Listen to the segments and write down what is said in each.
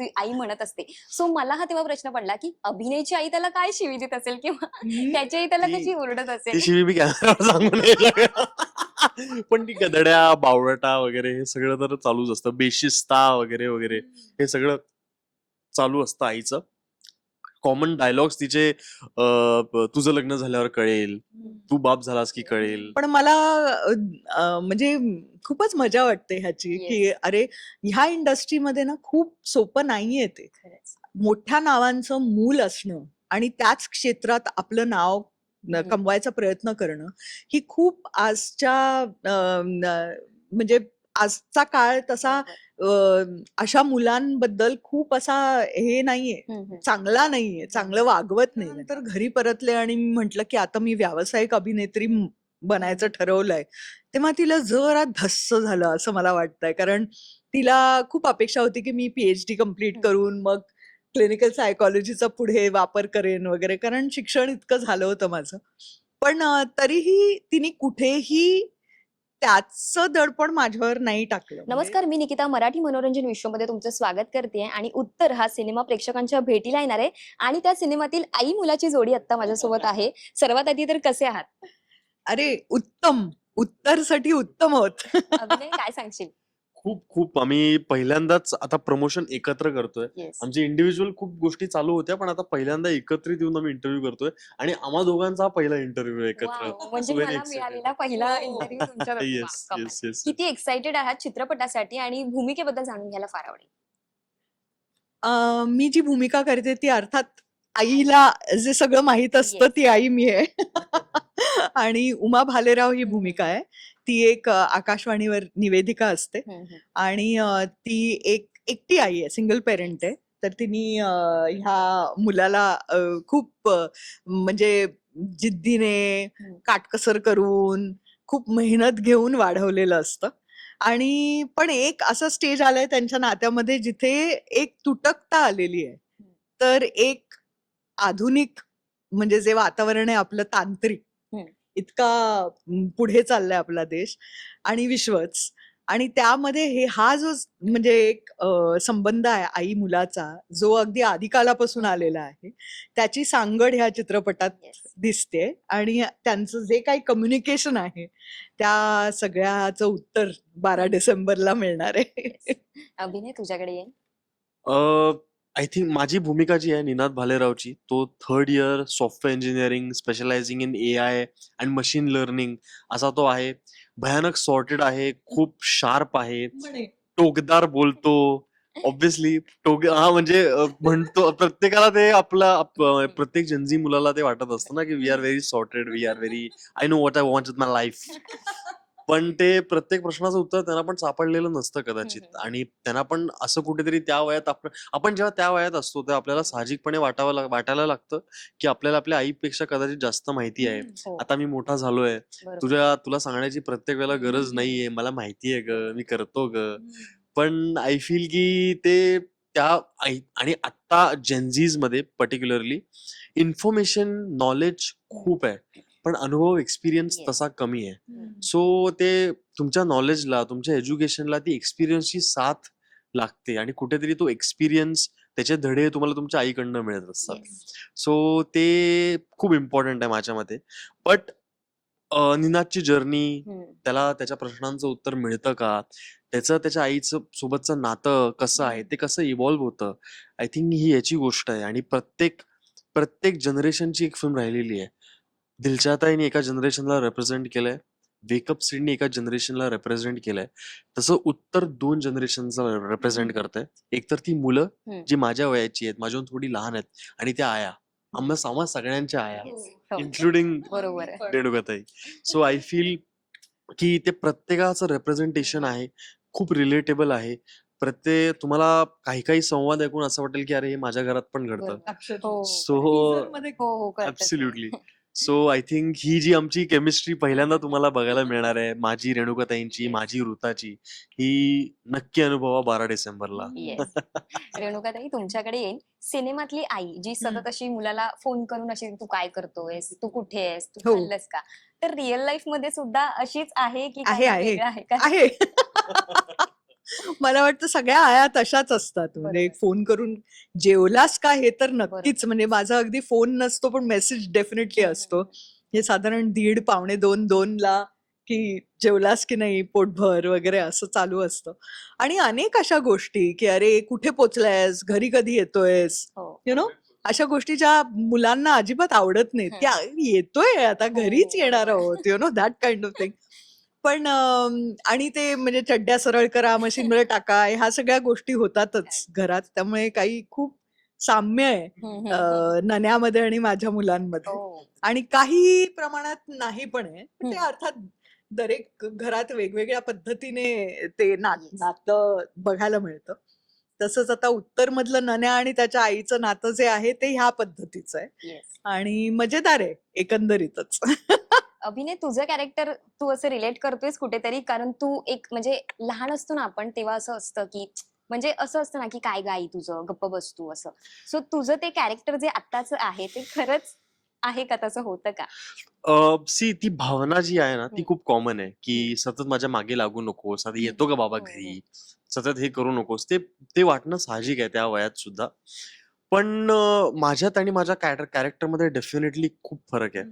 ती आई म्हणत असते. सो मला हा तेव्हा प्रश्न पडला की अभिनयची आई त्याला काय शिवी देत असेल किंवा त्याची आई त्याला कशी ओरडत असेल? शिवी शकत. पण ती गदड्या बावळटा वगैरे हे सगळं तर चालूच असतं. बेशिस्ता वगैरे वगैरे हे सगळं चालू असतं आईचं. कॉमन डायलॉग्स तिचे अं, तुझं लग्न झाल्यावर कळेल तू बाप झालास की कळेल पण मला अ, म्हणजे खूपच मजा वाटते ह्याची की अरे ह्या इंडस्ट्रीमध्ये ना खूप सोपं नाहीये ते खरंच. मोठ्या नावांचं मूल असणं आणि त्याच क्षेत्रात आपलं नाव न- हम्म. कमवायचा प्रयत्न करणं ही खूप आजच्या अ, न- म्हणजे आजचा काळ तसा अशा मुलांबद्दल खूप असा हे नाहीये. चांगला नाहीये चांगलं वागवत नाही तर घरी परतले आणि मी म्हंटल की आता मी व्यावसायिक अभिनेत्री बनायचं ठरवलंय. तेव्हा तिला जरा धस्स झालं असं मला वाटतंय. कारण तिला खूप अपेक्षा होती की मी पीएचडी कंप्लीट. करून मग क्लिनिकल सायकॉलॉजीचा पुढे वापर करेन वगैरे. कारण शिक्षण इतकं झालं होतं माझं. पण तरीही तिने कुठेही त्याचं दडपण माझ्यावर नाही टाकलं. म्हणजे- नमस्कार मी निकिता मराठी मनोरंजन विश्वमध्ये तुमचं स्वागत करते आणि उत्तर हा सिनेमा प्रेक्षकांच्या भेटीला येणार आहे आणि त्या सिनेमातील आई मुलाची जोडी आता माझ्यासोबत आहे. सर्वात आधी तर कसे आहात? अरे उत्तम. उत्तरसाठी उत्तम होत काय सांगशील? खूप खूप आम्ही पहिल्यांदाच आता प्रमोशन एकत्र करतोय. येस आमचे इंडिव्हिज्युअल खूप गोष्टी चालू होत्या पण आता पहिल्यांदा एकत्रित येऊन आम्ही इंटरव्ह्यू करतोय. आणि आम्हा दोघांचा हा पहिला इंटरव्ह्यू एकत्र. म्हणजे Very मला excited. मिळालेला पहिला इंटरव्ह्यू तुमच्या येस येस येस किती एक्साइटेड आहात चित्रपटासाठी आणि भूमिकेबद्दल जाणून घ्यायला फार आवडेल. अं, मी जी भूमिका करते ती अर्थात आईला जे सगळं माहीत असतं Yes. ती आई मी आहे. आणि उमा भालेराव ही भूमिका आहे. ती एक आकाशवाणीवर निवेदिका असते. आणि ती एक एकटी आई आहे सिंगल पेरेंट आहे तर तिने ह्या मुलाला खूप म्हणजे जिद्दीने. काटकसर करून खूप मेहनत घेऊन वाढवलेलं असतं आणि पण एक असा स्टेज आलाय त्यांच्या नात्यामध्ये जिथे एक तुटकता आलेली आहे तर एक आधुनिक म्हणजे जे वातावरण आहे आपलं तांत्रिक. इतका पुढे चाललाय आपला देश आणि विश्वच. आणि त्यामध्ये हे हा जो म्हणजे एक संबंध आहे आई मुलाचा जो अगदी आदिकालापासून आलेला आहे त्याची सांगड ह्या चित्रपटात Yes. दिसते आणि त्यांचं जे काही कम्युनिकेशन आहे त्या सगळ्याचं उत्तर बारा डिसेंबरला मिळणार आहे. अभिनय तुझ्याकडे येईल? आय थिंक माझी भूमिका जी आहे निनाद भालेरावची तो third year software engineering specialising in A I and machine learning असा तो आहे. भयानक सॉर्टेड आहे खूप शार्प आहे. टोकदार बोलतो. ऑब्विसली टोक हा म्हणजे म्हणतो प्रत्येकाला ते आपला प्रत्येक जनजी मुलाला ते वाटत असतं ना की we are very sorted we are very I know what I want my life पण ते प्रत्येक प्रश्नाचं उत्तर त्यांना पण सापडलेलं नसतं कदाचित. आणि त्यांना पण असं कुठेतरी त्या वयात आपण आपण जेव्हा त्या वयात असतो तेव्हा आपल्याला साहजिकपणे वाटावं वाटायला लागतं की आपल्याला आपल्या आईपेक्षा कदाचित जास्त माहिती आहे. हो, आता मी मोठा झालोय. तुझ्या तुला सांगण्याची प्रत्येक वेळेला गरज नाहीये. मला माहिती आहे ग मी करतो ग. पण आय फील की ते त्या आणि आता जेन्झीजमध्ये पर्टिक्युलरली इन्फॉर्मेशन नॉलेज खूप आहे. पण अनुभव एक्सपिरियन्स Yes. तसा कमी आहे. सो ते तुमच्या नॉलेजला तुमच्या एज्युकेशनला ती एक्सपिरियन्सची साथ लागते आणि कुठेतरी तो एक्सपिरियन्स त्याचे धडे तुम्हाला तुमच्या आईकडनं मिळत असतात. सो ते खूप इम्पॉर्टंट आहे माझ्या मते. बट निनादची जर्नी. त्याला त्याच्या प्रश्नांचं उत्तर मिळतं का? त्याचं त्याच्या आईचं सोबतचं नातं कसं आहे? ते कसं इव्हॉल्व्ह होतं? आय थिंक ही याची गोष्ट आहे. आणि प्रत्येक प्रत्येक जनरेशनची एक फिल्म राहिलेली आहे. दिलशाताईने एका जनरेशनला रिप्रेझेंट केलंय. वेकअप सीडनी एका जनरेशनला रिप्रेझेंट केलंय. तसं उत्तर दोन जनरेशनचा रिप्रेझेंट करतंय. एक तर ती मुलं. जी माझ्या वयाची आहेत माझ्याहून थोडी लहान आहेत आणि त्या आया. आम्हा आम्हा सगळ्यांच्या आया. Yes. हो. इन्क्लुडिंग बरोबर आहे. रेणुकाताई. सो आय फील की ते प्रत्येकाचं रेप्रेझेंटेशन आहे. खूप रिलेटेबल आहे. प्रत्येक तुम्हाला काही काही संवाद ऐकून असं वाटेल की अरे हे माझ्या घरात पण घडतं. हो. सो टीझरमध्ये हो हो कळतं. ऍब्सोल्युटली सो आय थिंक ही जी आमची केमिस्ट्री पहिल्यांदा तुम्हाला बघायला मिळणार आहे माझी रेणुकाताईंची माझी ऋताची ही नक्की अनुभवा बारा डिसेंबरला. Yes. रेणुकाताई तुमच्याकडे येईल सिनेमातली आई जी सतत अशी मुलाला फोन करून अशी तू काय करतोयस? तू कुठे आहेस? तू हो. खाल्लंस का? तर रिअल लाईफमध्ये सुद्धा अशीच आहे की आहे. वेगळं आहे का? आहे. मला वाटतं सगळ्या आया तशाच असतात. म्हणजे. फोन करून जेवलास का हे तर नक्कीच. म्हणजे माझा अगदी फोन नसतो पण मेसेज डेफिनेटली असतो. हे साधारण दीड पावणे दोन दोन ला की जेवलास की नाही पोटभर वगैरे असं चालू असतं. आणि अनेक अशा गोष्टी की अरे कुठे पोचलायस? घरी कधी येतोयस? हो. यु नो अशा गोष्टी ज्या मुलांना अजिबात आवडत नाहीत. त्या येतोय आता घरीच हो. येणार आहोत. You know that kind of thing पण आणि ते म्हणजे चड्ड्या सरळ करा मशीनमध्ये टाका ह्या सगळ्या गोष्टी होतातच घरात त्यामुळे काही खूप साम्य आहे नन्यामध्ये आणि माझ्या मुलांमध्ये हो. आणि काही प्रमाणात नाही पण आहे ते. अर्थात दरेक घरात वेगवेगळ्या पद्धतीने ते. नातं बघायला मिळतं तसंच आता उत्तर मधलं नन्या आणि त्याच्या आईचं नातं जे आहे ते ह्या पद्धतीचं आहे. आणि मजेदार आहे एकंदरीतच. अभिनय तुझं कॅरेक्टर तू असं रिलेट करतोयस कुठेतरी? कारण तू एक म्हणजे लहान असतो ना आपण तेव्हा असं असतं की म्हणजे असं असतं ना की काय गाई तुझं? गप्प बसतू असं. सो तुझं ते कॅरेक्टर जे आत्ताच आहे ते खरंच आहे का? तसं होतं का? सी ती भावना जी आहे ना ती हम्म. खूप कॉमन आहे की सतत माझ्या मागे लागू नकोस. आता येतो का बाबा हम्म, घरी? सतत हे करू नकोस. ते ते वाटणं साहजिक आहे त्या वयात सुद्धा. पण माझ्यात आणि माझ्या कॅरेक्टरमध्ये डेफिनेटली खूप फरक आहे.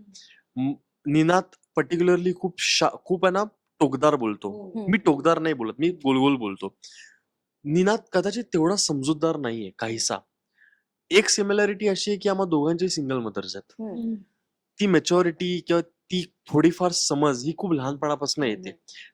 निनाद पर्टिक्युलरली खूप शा- खूप आहे ना टोकदार बोलतो. हम्म. मी टोकदार नाही बोलत मी गोलगोल बोलतो. निनाद कदाचित तेवढा समजूतदार नाहीये काहीसा. एक सिमिलॅरिटी अशी आहे की आम्हा दोघांचे सिंगल मदर्स आहेत. ती मेच्युरिटी किंवा ती थोडीफार समज ही खूप लहानपणापासून येते.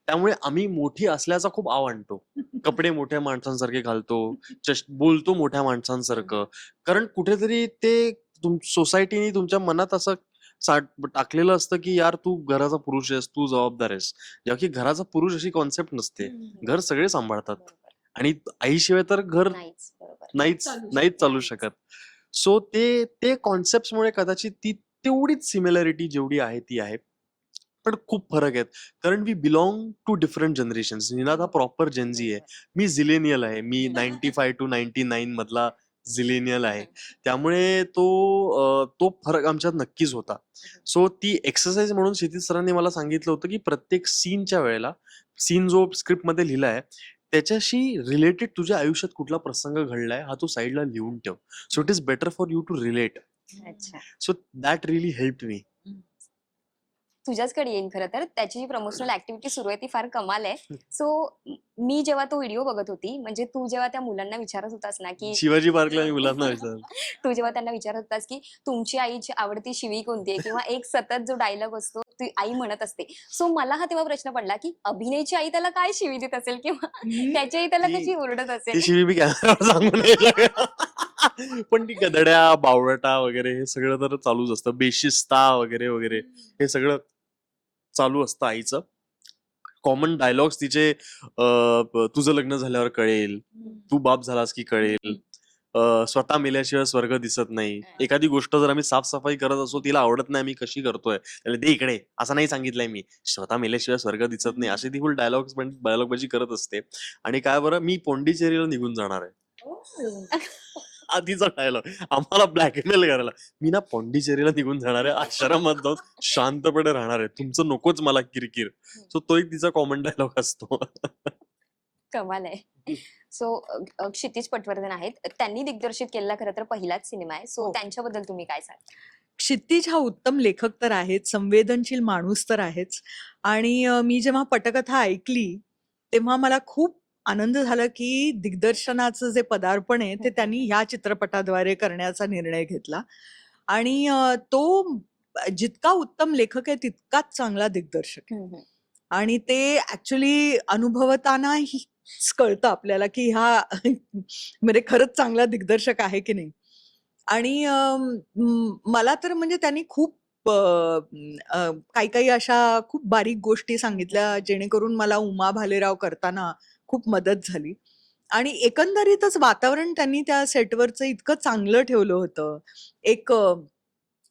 त्यामुळे आम्ही मोठी असल्याचा खूप आव आणतो. कपडे मोठ्या माणसांसारखे घालतो बोलतो मोठ्या माणसांसारखं. कारण कुठेतरी ते तुम सोसायटीने तुमच्या मनात असं साठ टाकलेलं असतं की यार तू घराचा पुरुष आहेस तू जबाबदार आहेस. जेव्हा की घराचा पुरुष अशी कॉन्सेप्ट नसते. घर सगळे सांभाळतात. आणि आईशिवाय तर घर नाहीच नाहीच चालू. शकत सो ते ते कॉन्सेप्टमुळे कदाचित ती तेवढीच सिमिलॅरिटी जेवढी आहे ती आहे. पण खूप फरक आहेत. कारण we belong to different generation Ninad हा प्रॉपर जेनझी आहे. मी झिलेनियल आहे. मी ninety five to ninety nine मधला झिलेनियल आहे. त्यामुळे तो तो फरक आमच्यात नक्कीच होता. सो ती एक्सरसाइज म्हणून क्षितिज सरांनी मला सांगितलं होतं की प्रत्येक सीनच्या वेळेला सीन जो स्क्रिप्टमध्ये लिहिलाय त्याच्याशी रिलेटेड तुझ्या आयुष्यात कुठला प्रसंग घडलाय हा तू साईडला लिहून ठेव. So it is better for you to relate अच्छा. सो दॅट रिअली हेल्प मी तुझ्याचकडे येईन खरं तर. त्याची जी प्रमोशनल ऍक्टिव्हिटी सुरू आहे ती फार कमाल आहे. सो मी जेव्हा तो व्हिडिओ बघत होती म्हणजे तू जेव्हा त्या मुलांना विचारत होतास ना की शिवाजी पार्कला मी मुलांना विचार तू जेव्हा त्यांना विचारत होतास की तुमची आईची आवडती शिवी कोणती आहे? किंवा एक सतत जो डायलॉग असतो ती आई म्हणत असते. सो मला हा तेव्हा प्रश्न पडला की अभिनयची आई त्याला काय शिवी देत असेल? किंवा त्याची आई त्याला कशी ओरडत असेल? शिवी मी शकत. पण ती गदड्या बावळटा वगैरे हे सगळं तर चालूच असतं. बेशिस्ता वगैरे वगैरे हे सगळं चालू असतं आईचं. कॉमन डायलॉग्स तिचे अं, तुझं लग्न झाल्यावर कळेल तू बाप झालास की कळेल. अं, स्वतः मेल्याशिवाय स्वर्ग दिसत नाही. एखादी गोष्ट जर आम्ही साफसफाई करत असो तिला आवडत नाही आम्ही कशी करतोय? त्याला दे इकडे असं नाही सांगितलंय मी. स्वतः मेल्याशिवाय स्वर्ग दिसत नाही. अशी ती फुल डायलॉग्स डायलॉग बाजी करत असते. आणि काय बरं मी पोंडिचेरीला निघून जाणार आहे. आधीचा डायलॉग आम्हाला ब्लॅकमेल करायला. मी ना पोंडिचेरीला निघून जाणार आहे. आश्रमात जाऊन शांतपणे राहणार आहे. तुमचं नकोच मला किरकिर. सो तो एक तिचा कॉमन डायलॉग असतो. कमाल आहे. सो क्षितिज पटवर्धन आहेत. त्यांनी दिग्दर्शित केलेला खरं तर पहिलाच सिनेमा आहे. सो हो. त्यांच्याबद्दल तुम्ही काय सांग क्षितिज हा उत्तम लेखक तर आहेच संवेदनशील माणूस तर आहेच. आणि अ, मी जेव्हा पटकथा ऐकली तेव्हा मला खूप आनंद झाला की दिग्दर्शनाचं जे पदार्पण आहे ते हम्म. त्यांनी ह्या चित्रपटाद्वारे करण्याचा निर्णय घेतला. आणि तो जितका उत्तम लेखक आहे तितकाच चांगला दिग्दर्शक आहे. आणि ते ऍक्च्युली अनुभवतानाही कळतं आपल्याला की हा म्हणजे खरंच चांगला दिग्दर्शक आहे की नाही. आणि मला तर म्हणजे त्यांनी खूप काही काही अशा खूप बारीक गोष्टी सांगितल्या जेणेकरून मला उमा भालेराव करताना खूप मदत झाली आणि एकंदरीतच वातावरण त्यांनी त्या सेटवरचं इतकं चांगलं ठेवलं होतं एक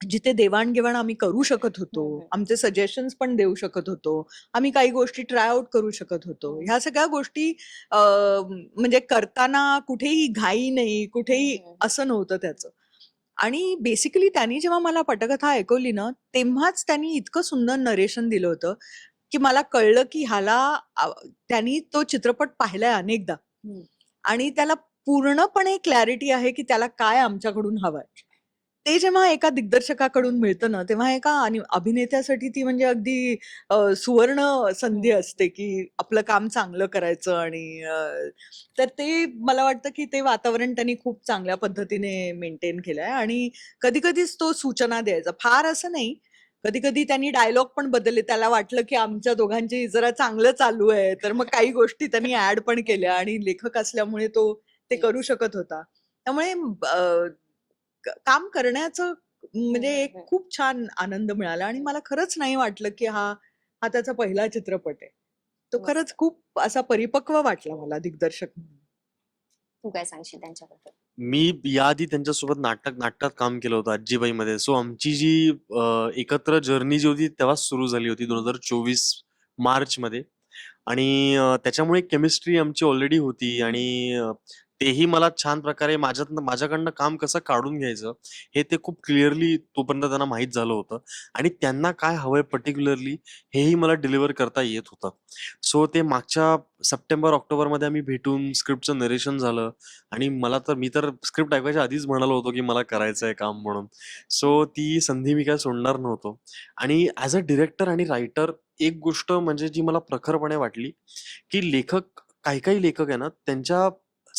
जिथे देवाणघेवाण आम्ही करू शकत होतो हम्म. आमचे सजेशन्स पण देऊ शकत होतो आम्ही काही गोष्टी ट्राय आउट करू शकत होतो हम्म. ह्या सगळ्या गोष्टी म्हणजे करताना कुठेही घाई नाही कुठेही. असं नव्हतं त्याचं आणि बेसिकली त्यांनी जेव्हा मला पटकथा ऐकवली ना तेव्हाच त्यांनी इतकं सुंदर नरेशन दिलं होतं की मला कळलं की ह्याला त्यांनी तो चित्रपट पाहिलाय अनेकदा. आणि त्याला पूर्णपणे क्लॅरिटी आहे की त्याला काय आमच्याकडून हवंय. ते जेव्हा एका दिग्दर्शकाकडून मिळतं ना तेव्हा एका आणि अभिनेत्यासाठी ती म्हणजे अगदी सुवर्ण संधी असते की आपलं काम चांगलं करायचं आणि तर ते मला वाटतं की ते वातावरण त्यांनी खूप चांगल्या पद्धतीने मेंटेन केलंय. आणि कधी कधीच तो सूचना द्यायचा. फार असं नाही कधी कधी त्यांनी डायलॉग पण बदलले त्याला वाटलं की आमच्या दोघांची जरा चांगलं चालू आहे तर मग काही गोष्टी त्यांनी ऍड पण केल्या आणि लेखक असल्यामुळे तो ते करू शकत होता त्यामुळे काम करण्याचं म्हणजे एक. खूप छान आनंद मिळाला आणि मला खरंच नाही वाटलं की हा हा त्याचा पहिला चित्रपट आहे तो. खरंच खूप असा परिपक्व वाटला मला दिग्दर्शक म्हणून. तू काय सांगशील त्यांच्याबद्दल मी याआधी त्यांच्यासोबत नाटक नाटकात काम केलं होतं आजीबाईमध्ये. सो आमची जी अ, एकत्र जर्नी जी होती तेव्हाच सुरू झाली होती दोन हजार चोवीस मार्च मध्ये आणि अ, त्याच्यामुळे केमिस्ट्री आमची ऑलरेडी होती आणि अ, तेही मला छान प्रकारे माझ्यात माझ्याकडनं काम कसं काढून घ्यायचं हे ते खूप क्लिअरली तोपर्यंत त्यांना माहीत झालं होतं. आणि त्यांना काय हवंय पर्टिक्युलरली हेही मला डिलिव्हर करता येत होतं. सो ते मागच्या सप्टेंबर ऑक्टोबरमध्ये आम्ही भेटून स्क्रिप्टचं नरेशन झालं. आणि मला तर मी तर स्क्रिप्ट ऐकायच्या आधीच म्हणालो होतो की मला करायचं आहे काम म्हणून. सो ती संधी मी काय सोडणार नव्हतो. आणि ॲज अ डिरेक्टर आणि रायटर एक गोष्ट म्हणजे जी मला प्रखरपणे वाटली की लेखक काही काही लेखक आहे ना त्यांच्या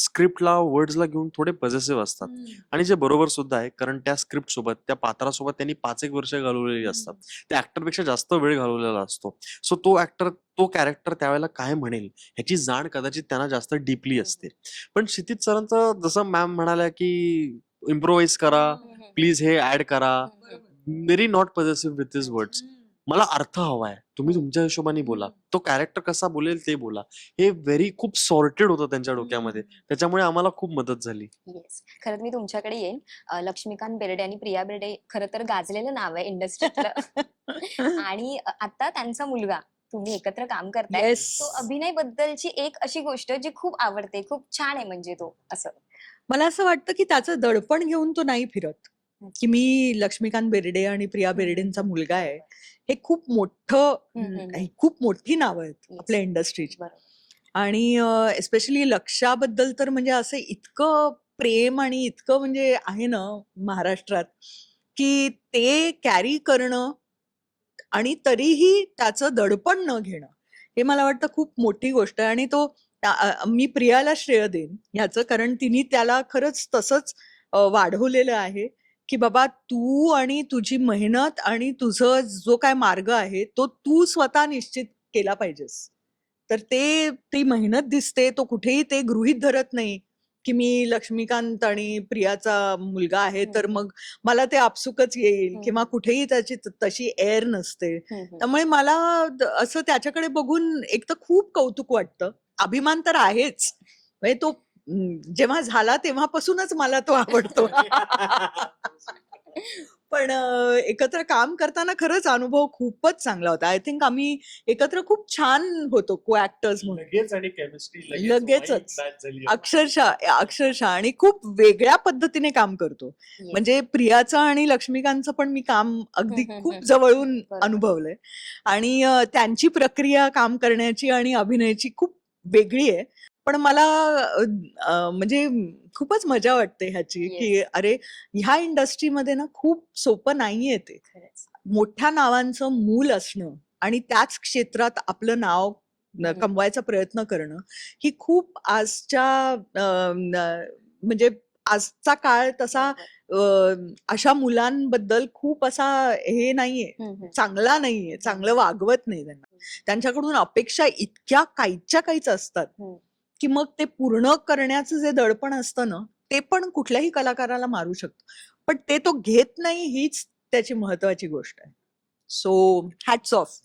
स्क्रिप्टला वर्ड्सला घेऊन थोडे पॉझिटिव्ह असतात. आणि जे बरोबर सुद्धा आहे कारण त्या स्क्रिप्ट सोबत त्या पात्रासोबत त्यांनी पाच एक वर्ष घालवलेली असतात. त्या ऍक्टरपेक्षा जास्त वेळ घालवलेला असतो. सो तो ऍक्टर तो कॅरेक्टर त्यावेळेला काय म्हणेल ह्याची जाण कदाचित त्यांना जास्त डीपली असते. पण क्षितिज सरांचं जसं मॅम म्हणाल्या की इम्प्रोव्हाइज करा प्लीज हे ऍड करा. Very not positive with this words मला अर्थ हवाय तुम्ही तुमच्या हिशोबाने बोला. तो कॅरेक्टर कसा बोलेल ते बोला. हे व्हेरी खूप सॉर्टेड होतं त्यांच्या डोक्यामध्ये. त्याच्यामुळे आम्हाला खूप मदत झाली. येस खरं मी तुमच्याकडे येईन. अं, लक्ष्मीकांत बेर्डे आणि प्रिया बेर्डे खरं तर गाजलेलं नाव आहे इंडस्ट्रीतलं. आणि अ, आता त्यांचा मुलगा. तुम्ही एकत्र काम करताय. येस तो अभिनय बद्दलची एक अशी गोष्ट जी खूप आवडते खूप छान आहे म्हणजे तो असं. मला असं वाटतं की त्याचं दडपण घेऊन तो नाही फिरत. की मी लक्ष्मीकांत बेर्डे आणि प्रिया बेर्डेंचा मुलगा आहे. हे खूप मोठं खूप मोठी नावं आहेत. आपल्या इंडस्ट्रीची. आणि एस्पेशली लक्षाबद्दल तर म्हणजे असं इतकं प्रेम आणि इतकं म्हणजे आहे ना महाराष्ट्रात की ते कॅरी करणं आणि तरीही त्याचं दडपण न घेणं हे मला वाटतं खूप मोठी गोष्ट आहे. आणि तो मी प्रियाला श्रेय देईन ह्याचं कारण तिने त्याला खरंच तसंच वाढवलेलं आहे. की बाबा तू आणि तुझी मेहनत आणि तुझं जो काय मार्ग आहे तो तू स्वतः निश्चित केला पाहिजेस तर ते ती मेहनत दिसते तो कुठेही ते गृहीत धरत नाही की मी लक्ष्मीकांत आणि प्रियाचा मुलगा आहे तर हम्म. मग मला ते आपसुकच येईल हम्म. किंवा कुठेही त्याची तशी एअर नसते हम्म. त्यामुळे मला असं त्याच्याकडे बघून एक तर खूप कौतुक वाटतं अभिमान तर आहेच म्हणजे तो जेव्हा झाला तेव्हापासूनच मला तो आवडतो पण एकत्र काम करताना खरंच अनुभव खूपच चांगला होता आय थिंक आम्ही एकत्र खूप छान होतो को ऍक्टर्स म्हणून लगेच आणि केमिस्ट्री लगेचच. अक्षरशः अक्षरशः आणि खूप वेगळ्या पद्धतीने काम करतो. म्हणजे प्रियाचं आणि लक्ष्मीकांतचं पण मी काम अगदी खूप. जवळून. अनुभवलंय आणि त्यांची प्रक्रिया काम करण्याची आणि अभिनयाची खूप वेगळी आहे पण मला अं, म्हणजे खूपच मजा वाटते ह्याची की अरे ह्या इंडस्ट्रीमध्ये ना खूप सोपं नाहीये ते खरंच. मोठ्या नावांचं मूल असणं आणि त्याच क्षेत्रात आपलं नाव न- हम्म. कमवायचा प्रयत्न करणं ही खूप आजच्या अं, न- म्हणजे आजचा काळ तसा बरोबर. अं, अशा मुलांबद्दल खूप असा हे नाहीये हम्म, हम्म. चांगला नाहीये चांगलं वागवत नाही त्यांना त्यांच्याकडून अपेक्षा इतक्या काहीच्या काहीच असतात हम्म. की मग ते पूर्ण करण्याचं जे दडपण असतं ना ते पण कुठल्याही कलाकाराला मारू शकतं. पण ते तो घेत नाही हीच त्याची महत्वाची गोष्ट आहे. सो हॅट्स ऑफ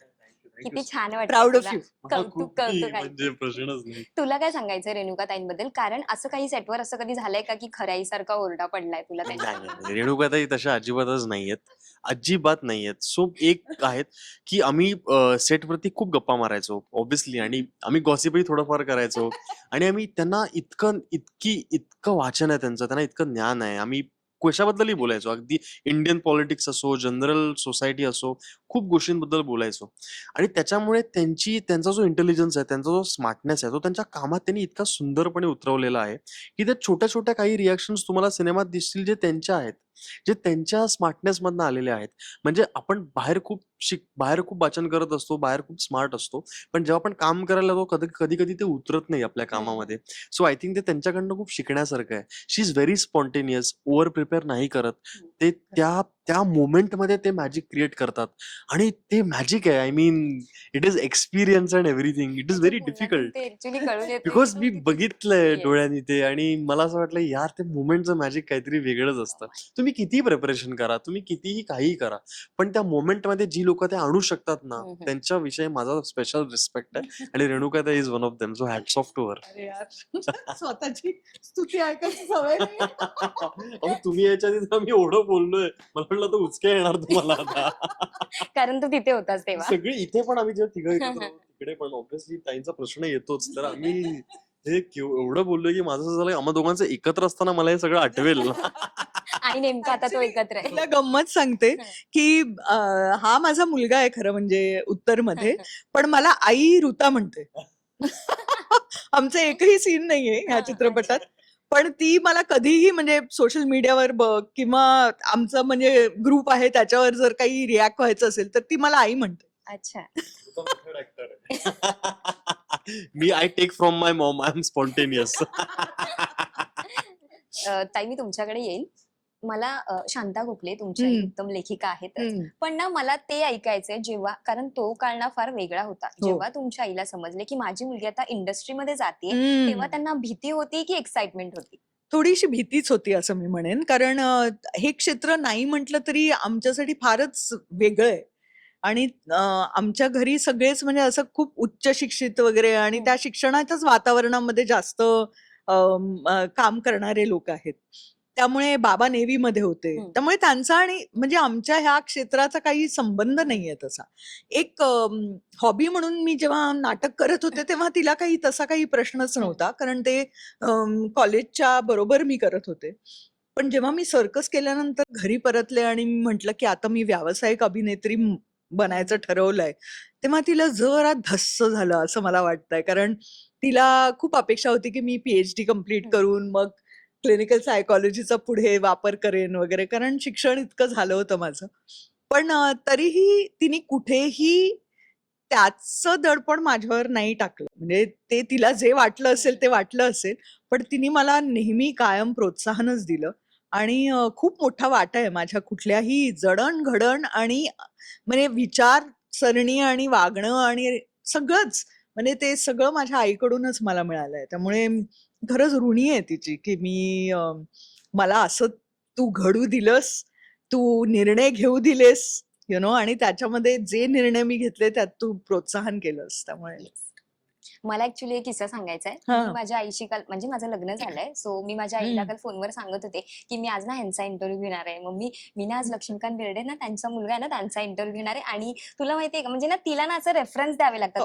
किती छान वाटतं प्राऊड ऑफ तुला. यू कौतुक कौतुक आहे. म्हणजे प्रश्नच नाही. तुला काय सांगायचं रेणुका ताईंबद्दल कारण असं काही सेटवर असं कधी झालंय का की खराईसारखा ओरडा पडलाय तुला त्यांच्या नाही, नाही, नाही. रेणुकाताई तशा अजिबातच नाहीयेत. अजिबात नाहीयेत. सो एक आहेत की आम्ही सेटवरती खूप गप्पा मारायचो ऑब्विसली आणि आम्ही गॉसिपही थोडंफार करायचो. आणि आम्ही त्यांना इतकं इतकी इतकं वाचन आहे त्यांचं. त्यांना इतकं ज्ञान आहे. आम्ही कशाबद्दलही बोलायचो. अगदी इंडियन पॉलिटिक्स असो जनरल सोसायटी असो खूप गोष्टींबद्दल बोलायचो. आणि त्याच्यामुळे त्यांची त्यांचा जो इंटेलिजन्स आहे त्यांचा जो स्मार्टनेस आहे तो त्यांच्या कामात त्यांनी इतका सुंदरपणे उतरवलेला आहे की त्या छोट्या छोट्या काही रिॲक्शन्स तुम्हाला सिनेमात दिसतील जे त्यांच्या आहेत. जे त्यांच्या स्मार्टनेस मधनं आलेले आहेत. म्हणजे आपण बाहेर खूप शिक बाहेर खूप वाचन करत असतो बाहेर खूप स्मार्ट असतो पण जेव्हा आपण काम करायला लागतो कधी कधी कधी ते उतरत नाही आपल्या कामामध्ये. सो आय थिंक ते त्यांच्याकडनं खूप शिकण्यासारखं आहे. She is very spontaneous over prepare नाही करत. ते त्या त्या मोमेंटमध्ये ते मॅजिक क्रिएट करतात. आणि ते मॅजिक आहे. I mean it is experience and everything it is very difficult because मी बघितलंय. डोळ्यांनी ते आणि मला असं वाटलं यार ते मोमेंटचं मॅजिक काहीतरी वेगळंच असतं. तुम्ही कितीही प्रिपरेशन करा तुम्ही कितीही काहीही करा पण त्या मोमेंटमध्ये जी लोक ते आणू शकतात ना. त्यांच्याविषयी माझा स्पेशल रिस्पेक्ट आहे. आणि Renuka is one of them so hats off to her अरे यार. स्वतःची स्तुती ऐकायची सवय तुम्ही याच्या तर मी एवढं बोललोय. मला वाटलं तर उचक्या येणार तुम्हाला आता. कारण तू तिथे होतास तेव्हा. सगळी इथे पण आम्ही जेव्हा तिघं तिकडे पण ऑब्व्हियसली ताईंचा प्रश्न येतोच. तर आम्ही हे केव- एवढं बोललोय की माझं असं झालं आम्हा दोघांचं एकत्र असताना मला हे सगळं आठवेल. आणि नेमका आता तो Actually, एकत्र आहे. तुला गंमत सांगते की अं, हा माझा मुलगा आहे खरं म्हणजे उत्तरमध्ये पण मला आई ऋता म्हणते. आमचं एकही सीन नाहीये हा, ह्या. चित्रपटात पण ती मला कधीही म्हणजे सोशल मीडियावर बघ किंवा आमचं म्हणजे ग्रुप आहे त्याच्यावर जर काही रिॲक्ट व्हायचं असेल तर ती मला आई म्हणते. अच्छा. मी I take from my mom I am spontaneous uh, ताई मी तुमच्याकडे येईल मला अ, शांता गोखले तुमच्या हम्म. उत्तम लेखिका आहेत हम्म. पण ना मला ते ऐकायचंय जेव्हा कारण तो काळ ना फार वेगळा होता हो. जेव्हा तुमच्या आईला समजले की माझी मुलगी आता इंडस्ट्रीमध्ये जाते तेव्हा. त्यांना भीती होती की एक्साइटमेंट होती थोडीशी भीतीच होती असं मी म्हणेन कारण अ, हे क्षेत्र नाही म्हटलं तरी आमच्यासाठी फारच वेगळं आहे आणि आमच्या घरी सगळेच म्हणजे असं खूप उच्च शिक्षित वगैरे आणि हम्म. त्या शिक्षणाच्याच वातावरणामध्ये जास्त काम करणारे लोक आहेत. त्यामुळे बाबा नेव्हीमध्ये होते. हम्म. त्यामुळे त्यांचा आणि म्हणजे आमच्या ह्या क्षेत्राचा काही संबंध नाहीये तसा. एक हॉबी म्हणून मी जेव्हा नाटक करत होते तेव्हा तिला काही तसा काही प्रश्नच नव्हता. कारण ते कॉलेजच्या बरोबर मी करत होते. पण जेव्हा मी सर्कस केल्यानंतर घरी परतले आणि म्हंटल की आता मी व्यावसायिक अभिनेत्री बनायचं ठरवलंय तेव्हा तिला जरा धस्स झालं असं मला वाटतंय. कारण तिला खूप अपेक्षा होती की मी पीएचडी कंप्लीट. करून मग क्लिनिकल सायकॉलॉजीचा पुढे वापर करेन वगैरे कारण शिक्षण इतकं झालं होतं माझं. पण तरीही तिने कुठेही त्याचं दडपण माझ्यावर नाही टाकलं. म्हणजे ते तिला जे वाटलं असेल ते वाटलं असेल पण तिने मला नेहमी कायम प्रोत्साहनच दिलं. आणि खूप मोठा वाटा आहे माझ्या कुठल्याही जडण-घडण आणि म्हणजे म्हणजे विचारसरणी आणि वागणं आणि सगळंच म्हणजे ते सगळं माझ्या आईकडूनच मला मिळालंय. त्यामुळे खरंच ऋणी आहे तिची, की मी मला असं तू घडू दिलंस, तू निर्णय घेऊ दिलेस, यु नो आणि त्याच्यामध्ये जे निर्णय मी घेतले त्यात तू प्रोत्साहन केलंस. त्यामुळे मला ऍक्च्युली एक किस्सा सांगायचा आहे. मी माझ्या आईशी काल म्हणजे माझं लग्न झालंय. सो मी माझ्या आईला. काल फोनवर सांगत होते की मी आज ना ह्यांचा इंटरव्ह्यू घेणार आहे. मम्मी मी ना आज लक्ष्मीकांत बेर्डे ना त्यांचा मुलगा आहे ना त्यांचा इंटरव्ह्यू घेणार आहे. आणि तुला माहितीये का म्हणजे ना तिला ना असं रेफरन्स द्यावे लागतात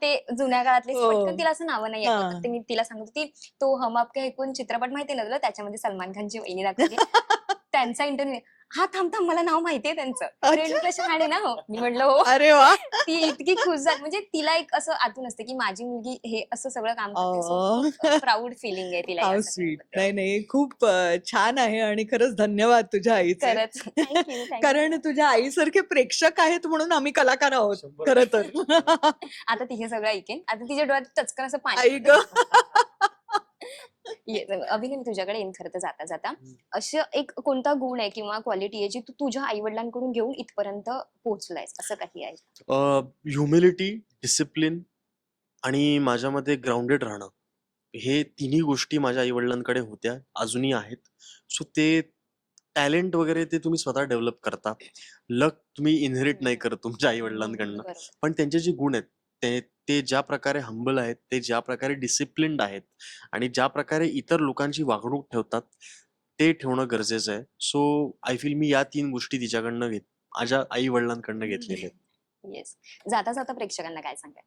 ते जुन्या काळातले हो. पटकन तिला असं नावं नाही. तर मी तिला सांगत होती तो हम आपके है कौन चित्रपट माहितीये ना तुला? त्याच्यामध्ये सलमान खानची वहिनी दाखवली त्यांचा इंटरव्ह्यू हा थांब थांब मला नाव माहितीये त्यांचं. रेणुका शहाणे ना हो? मी म्हटलं हो. अरे वा. ती इतकी खुश झाली. म्हणजे तिला एक असं आतून असते की माझी मुलगी हे असं सगळं काम. करते. प्राऊड फिलिंग आहे तिला या हाऊ सगळ्याबद्दल. स्वीट नाही नाही खूप अ, छान आहे आणि खरंच धन्यवाद तुझ्या आईचे. खरंच. Thank you, thank you. कारण तुझ्या आईसारखे प्रेक्षक आहेत म्हणून आम्ही कलाकार आहोत. खर तर. आता तिथे सगळं ऐकेन. आता तिच्या डोळ्यात टचकन असं पाणी आई ग. मी तुझ्याकडे येईन खरं तर जाता जाता. असं एक कोणता गुण आहे किंवा क्वालिटी आहे जी तू तुझ्या आई वडिलांकडून घेऊन इथपर्यंत पोहोचलायस? असं काही आहे? ह्युमिलिटी डिसिप्लिन आणि माझ्यामध्ये ग्राउंडेड राहणं. हे तिन्ही गोष्टी माझ्या आई वडिलांकडे होत्या अजूनही आहेत. सो ते टॅलेंट वगैरे ते तुम्ही स्वतः डेव्हलप करता. लक तुम्ही इनहेरिट नाही करत तुमच्या आई वडिलांकडनं. पण त्यांचे जे गुण आहेत ते ते ज्या प्रकारे हंबल आहेत ते ज्या प्रकारे डिसिप्लिन्ड आहेत आणि ज्या प्रकारे इतर लोकांची वागणूक ठेवतात ते ठेवणं गरजेचं आहे. सो आय फील मी या तीन गोष्टी तिच्याकडनं घेत माझ्या आई वडिलांकडनं घेतलेल्या आहेत. येस जाता जाता प्रेक्षकांना काय सांगाय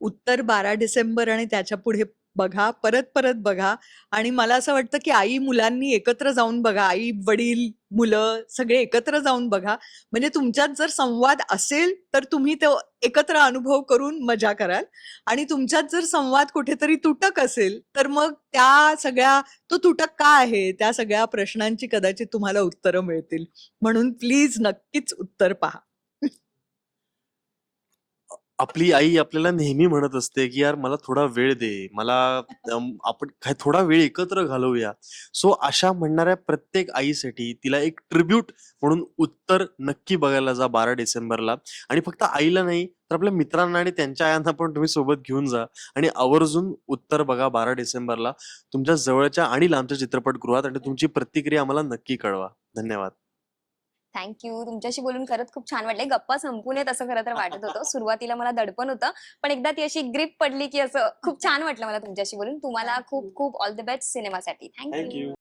उत्तर बारा डिसेंबर आणि त्याच्या पुढे बघा परत परत बघा. आणि मला असं वाटतं की आई मुलांनी एकत्र जाऊन बघा आई वडील मुलं सगळे एकत्र जाऊन बघा. म्हणजे तुमच्यात जर संवाद असेल तर तुम्ही तो एकत्र अनुभव करून मजा कराल. आणि तुमच्यात जर संवाद कुठेतरी तुटक असेल तर मग त्या सगळ्या तो तुटक का आहे? त्या सगळ्या प्रश्नांची कदाचित तुम्हाला उत्तरं मिळतील. म्हणून प्लीज नक्कीच उत्तर पहा. आपली आई आपल्याला नेहमी म्हणत असते की यार मला थोडा वेळ दे. मला आपण काय थोडा वेळ एकत्र घालवूया. सो अशा म्हणणाऱ्या प्रत्येक आईसाठी तिला एक ट्रिब्यूट म्हणून उत्तर नक्की बघायला जा बारा डिसेंबरला. आणि फक्त आईला नाही तर आपल्या मित्रांना आणि त्यांच्या आयांना पण तुम्ही सोबत घेऊन जा. आणि आवर्जून उत्तर बघा बारा डिसेंबरला तुमच्या जवळच्या आणि लांबच्या चित्रपटगृहात आणि तुमची प्रतिक्रिया आम्हाला नक्की कळवा. धन्यवाद. थँक्यू तुमच्याशी बोलून खरंच खूप छान वाटले गप्पा संपून नयेत असं खरं तर वाटत होतं. सुरुवातीला मला दडपण होतं. पण एकदा ती अशी ग्रीप पडली की असं खूप छान वाटलं मला तुमच्याशी बोलून. तुम्हाला खूप खूप ऑल द बेस्ट सिनेमासाठी. Thank you